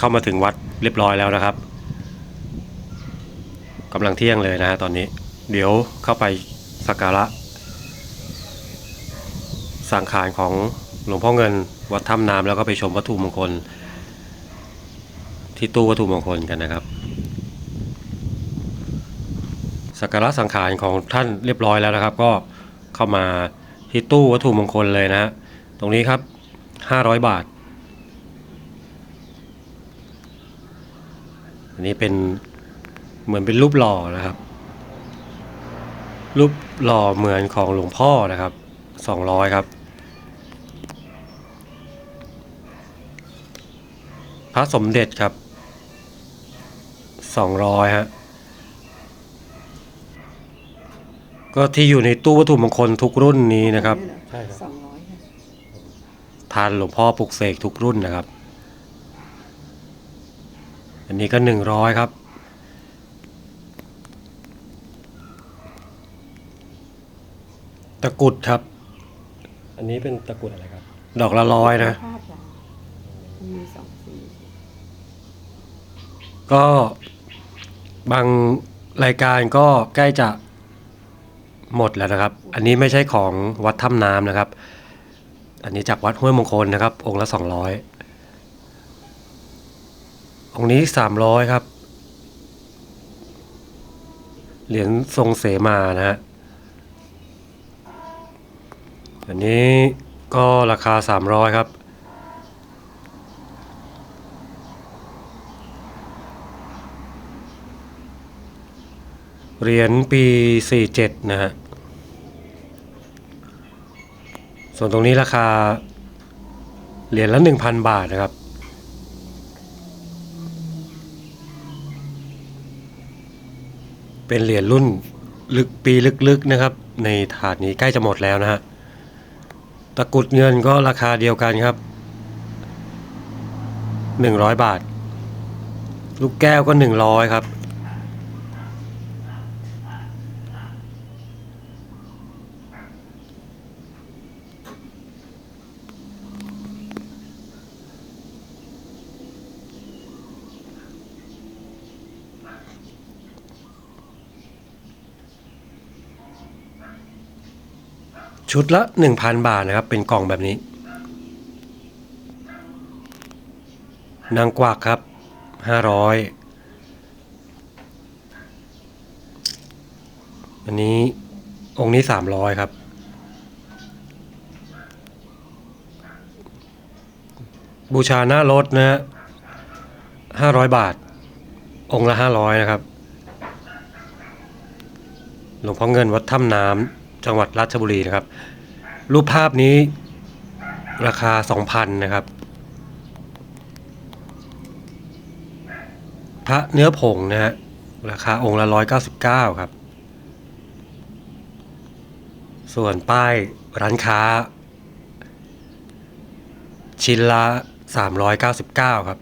เข้ามาถึงวัดเรียบร้อยแล้วนะครับกำลังเที่ยงเลยนะฮะตอนนี้ เดี๋ยวเข้าไปสักการะสังขารของหลวงพ่อเงินวัดถ้ำน้ำแล้วก็ไปชมวัตถุมงคล ที่ตู้วัตถุมงคลกันนะครับสักการะสังขารของท่านเรียบร้อยแล้วนะครับ ก็เข้ามาที่ตู้วัตถุมงคลเลยนะฮะตรงนี้ครับ 500 บาท อันนี้เป็นเหมือนเป็นรูปหล่อนะครับ รูปหล่อเหมือนของหลวงพ่อนะครับ200ครับพระสมเด็จครับ200ฮะก็ที่อยู่ในตู้วัตถุมงคลทุกรุ่นนี้นะครับ ใช่ครับ สองร้อยค่ะทานหลวงพ่อปลุกเสกทุกรุ่นนะครับ อันนี้ก็หนึ่งร้อยครับ ตะกรุดครับ อันนี้เป็นตะกรุดอะไรครับ ดอกละร้อยนะพาดจ้ะมีสองสีก็บางรายการก็ใกล้จะหมดแล้วนะครับ อันนี้ไม่ใช่ของวัดถ้ำน้ำนะครับ อันนี้จากวัดห้วยมงคลนะครับ องค์ละสองร้อย องนี้สามร้อยครับ เหรียญทรงเสมานะฮะ อันนี้ก็ราคาสามร้อยครับ เหรียญปี47นะฮะ ส่วนตรงนี้ราคา เหรียญละ1,000บาทนะครับ เป็นเหรียญรุ่นลึกปีลึกๆนะครับ ในถาดนี้ใกล้จะหมดแล้วนะฮะตะกุดเงินก็ราคาเดียวกันครับ 100 บาท ลูกแก้วก็ 100 ครับ ชุดละ 1,000 บาทนะครับ เป็นกล่องแบบนี้ นางกวักครับ 500 อันนี้องค์นี้ 300 ครับ บูชาหน้ารถนะฮะ500 บาท องค์ละ 500 นะครับ หลวงพ่อเงินวัดถ้ำน้ำ จังหวัดราชบุรีนะครับ รูปภาพนี้ราคา 2,000 นะครับ พระเนื้อผงนะฮะราคาองค์ละ 199 ครับ ส่วนป้ายร้านค้า ชิ้นละ 399 ครับ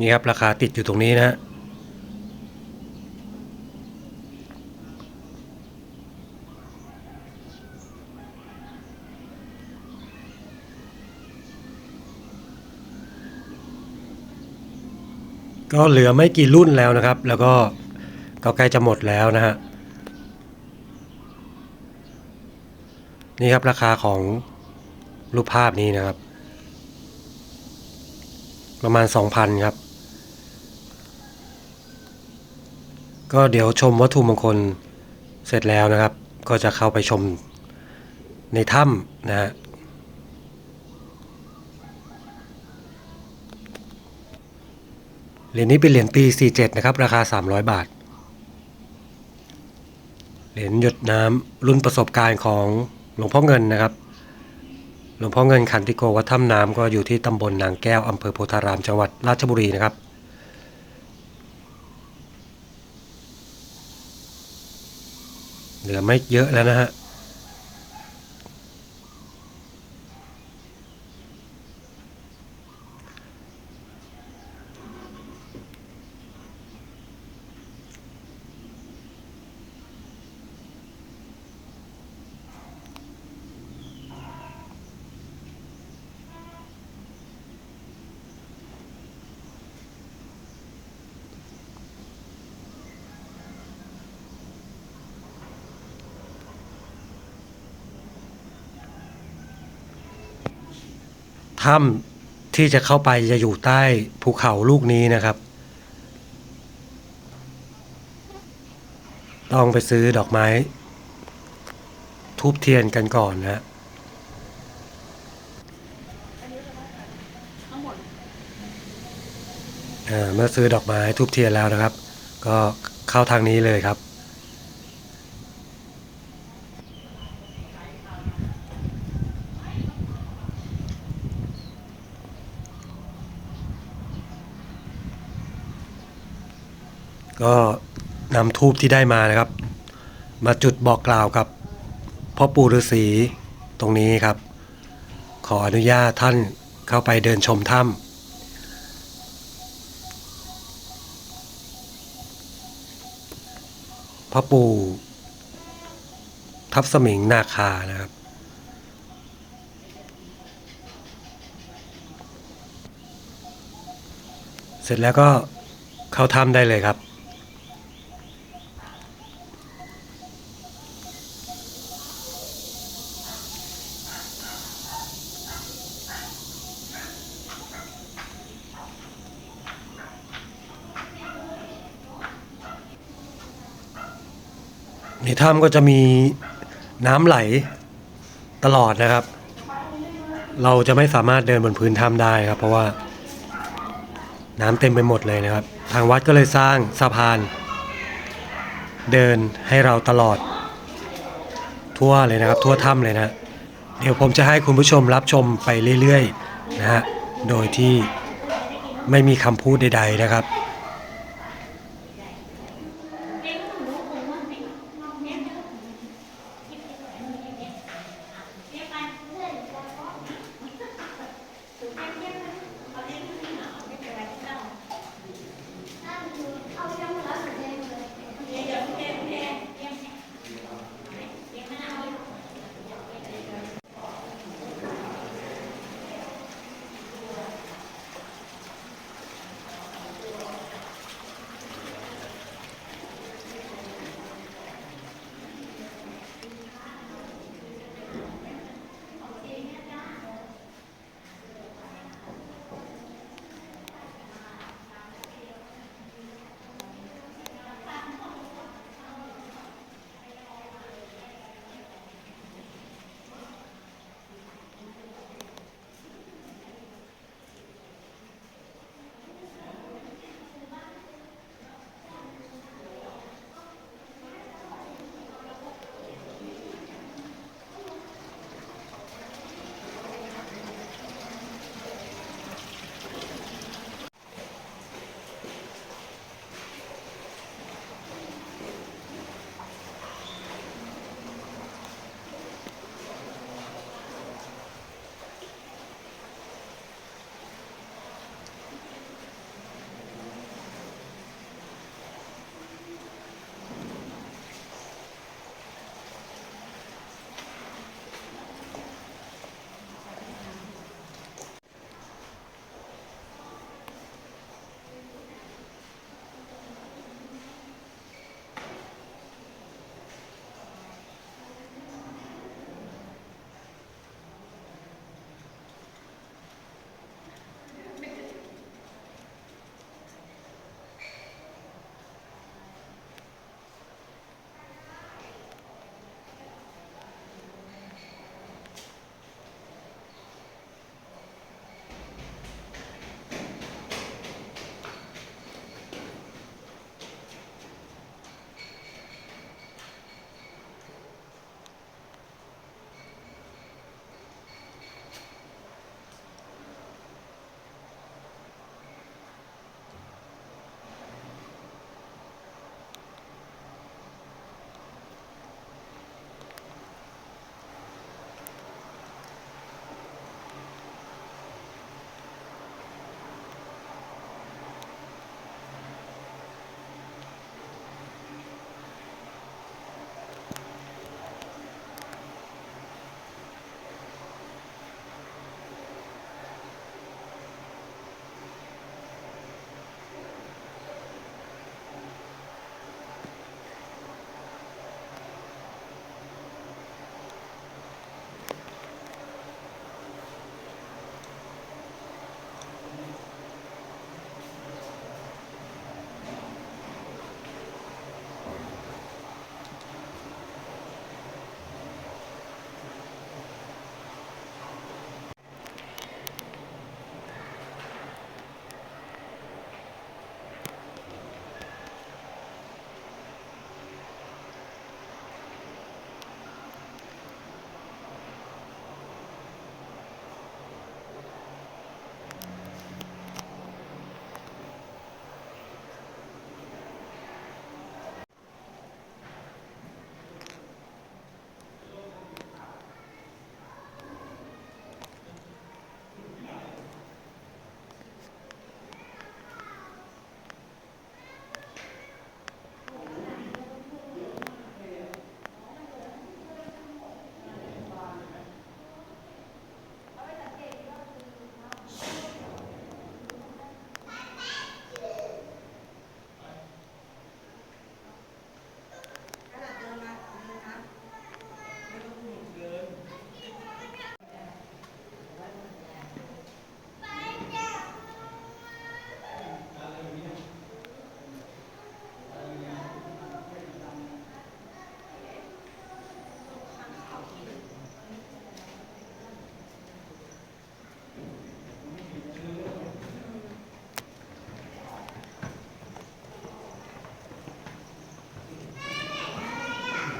นี่ครับ ราคาติดอยู่ตรงนี้นะฮะ ก็เหลือไม่กี่รุ่นแล้วนะครับ แล้วก็ก็ใกล้จะหมดแล้วนะฮะ นี่ครับราคาของรูปภาพนี้นะครับ ประมาณ 2,000 ครับ ก็เดี๋ยวชมวัตถุมงคลเสร็จแล้วนะครับ ก็จะเข้าไปชมในถ้ำนะฮะ เหรียญนี้เป็นเหรียญปี 47 นะครับ ราคา 300 บาท เหรียญหยดน้ำรุ่นประสบการณ์ของหลวงพ่อเงินนะครับ หลวงพ่อเงินขันติโกวัดถ้ำน้ำก็อยู่ที่ตำบลนางแก้วอำเภอโพธารามจังหวัดราชบุรีนะครับเหลือไม่เยอะแล้วนะฮะ ถ้ำที่จะเข้าไปจะอยู่ใต้ภูเขาลูกนี้นะครับ ต้องไปซื้อดอกไม้ ทูบเทียนกันก่อนนะฮะเอ่อเมื่อซื้อดอกไม้ทูบเทียนแล้วนะครับ ก็เข้าทางนี้เลยครับ ก็ำทูบที่ได้มานะครับ มาจุดบอกกล่าวกับพ่อปู่ฤาษีตรงนี้ครับ ขออนุญาตท่านเข้าไปเดินชมถ้ำพ่อปู่ทับสมิงนาคานะครับ เสร็จแล้วก็เข้าถ้ำได้เลยครับ ในถ้ำก็จะมีน้ำไหลตลอดนะครับ เราจะไม่สามารถเดินบนพื้นถ้ำได้ครับ เพราะว่าน้ำเต็มไปหมดเลยนะครับ ทางวัดก็เลยสร้างสะพาน เดินให้เราตลอด ทั่วเลยนะครับ ทั่วถ้ำเลยนะเดี๋ยวผมจะให้คุณผู้ชมรับชมไปเรื่อยๆนะฮะโดยที่ไม่มีคำพูดใด ๆนะครับ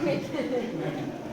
Ekmek.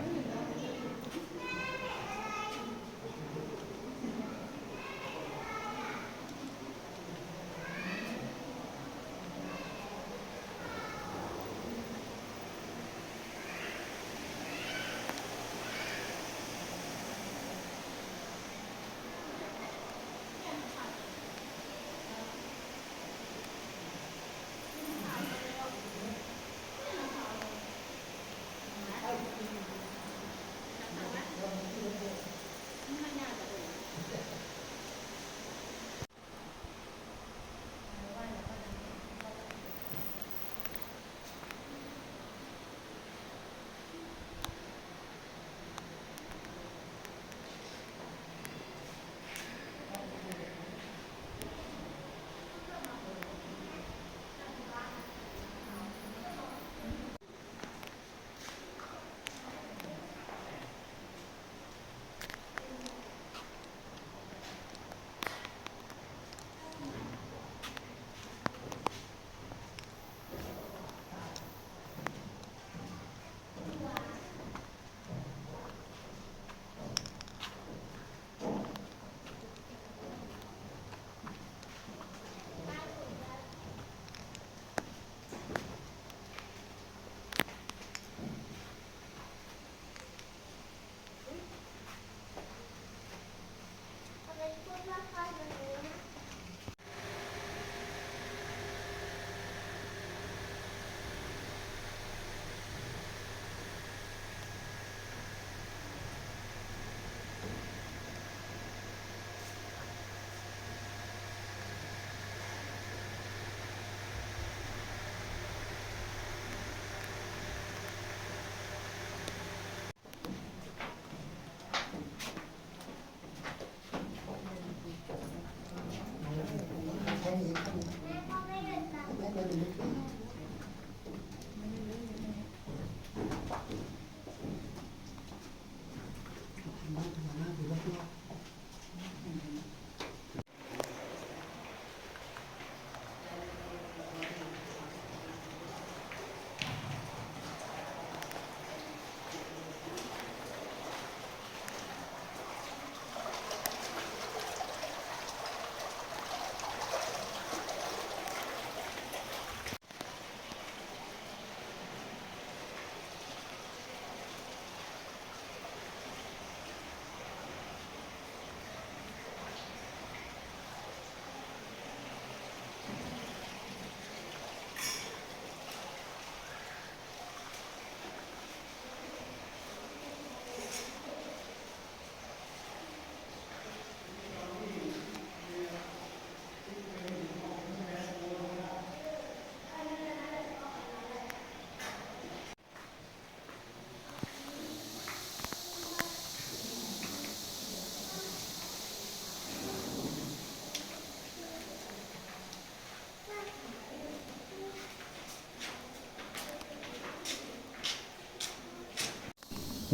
coming.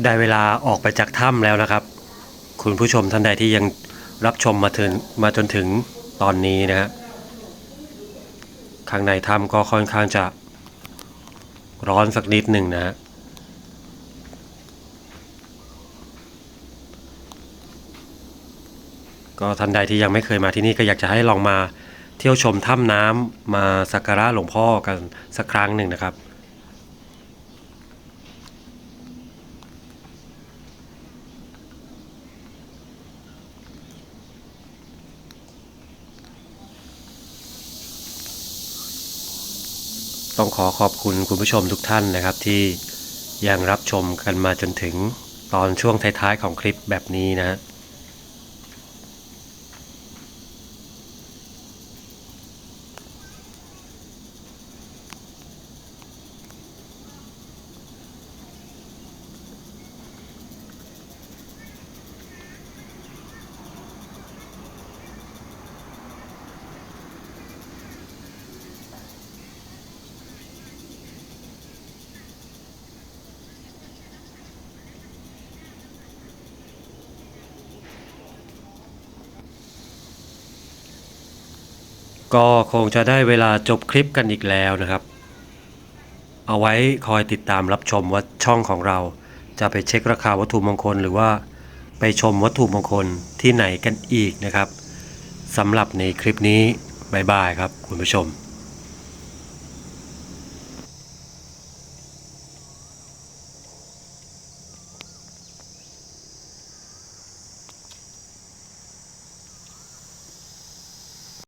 ได้เวลาออกไปจากถ้ำแล้วนะครับ คุณผู้ชมท่านใดที่ยังรับชมมาถึงมาจนถึงตอนนี้นะฮะข้างในถ้ำก็ค่อนข้างจะร้อนสักนิดหนึ่งนะฮะก็ท่านใดที่ยังไม่เคยมาที่นี่ก็อยากจะให้ลองมาเที่ยวชมถ้ำน้ำมาสักการะหลวงพ่อกันสักครั้งหนึ่งนะครับ ต้องขอขอบคุณคุณผู้ชมทุกท่านนะครับ ที่ยังรับชมกันมาจนถึงตอนช่วงท้ายๆของคลิปแบบนี้นะ ก็คงจะได้เวลาจบคลิปกันอีกแล้วนะครับ เอาไว้คอยติดตามรับชมว่าช่องของเราจะไปเช็คราคาวัตถุมงคล หรือว่าไปชมวัตถุมงคลที่ไหนกันอีกนะครับสำหรับในคลิปนี้บ๊ายบายครับคุณผู้ชม